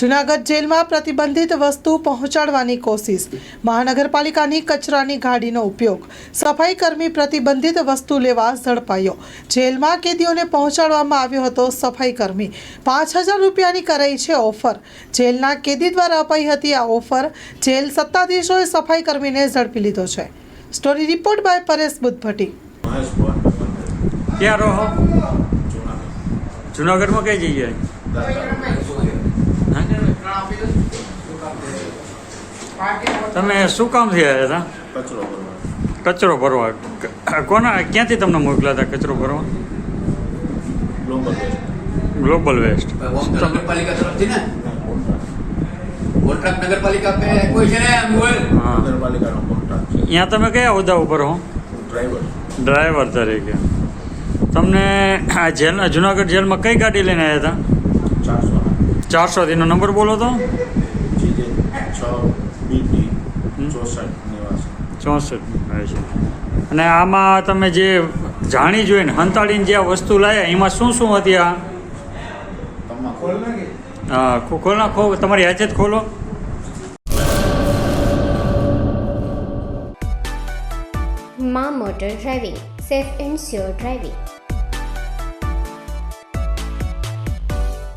જુનાગઢ જેલમાં પ્રતિબંધિત વસ્તુ પહોંચાડવાની કોશિશ. મહાનગરપાલિકાની કચરાની ગાડીનો ઉપયોગ. સફાઈ કર્મી પ્રતિબંધિત વસ્તુ લેવા ઝડપાયો. જેલમાં કેદીઓને પહોંચાડવામાં આવ્યો હતો સફાઈ કર્મી. પાંચ હજાર રૂપિયાની કરાઈ છે ઓફર. જેલના કેદી દ્વારા અપાઈ હતી આ ઓફર. જેલ સત્તાધીશોએ સફાઈ કર્મીને ઝડપી લીધો છે. Story report by Paresh Buddhbhatti. ક્યાં રહો? જુનાગઢમાં કઈ જગ્યાએ? તમે શું કામથી આવ્યા કચરો ભરવા. હતા કચરો ભરવા. કોના ક્યાંથી તમને મોકલ્યા હતા કચરો ભરવા? ગ્લોબલ વેસ્ટ ગ્લોબલ નગરપાલિકા તરફથી ને? કોન્ટ્રાક્ટ નગરપાલિકા પે કોઈ છે ને? નગરપાલિકાનો કોન્ટ્રાક્ટ છે. અહીંયા તમે કયા હોદ્દા ઉપર હો? ડ્રાઈવર ડ્રાઈવર તરીકે. તમને આ જેલ જુનાગઢ જેલમાં કઈ ગાડી લઈને આવ્યા હતા? ચારસો ચારસો તેનો નંબર બોલો તો. ચોસઠ. અને આમાં તમે જે જાણી જોઈને હંતાડીને જે આ વસ્તુ લાવ્યા એમાં શું શું હતી આ? ખોલના, ખો- તમારી હાથે ખોલો. મા motor driving, safe and sure driving.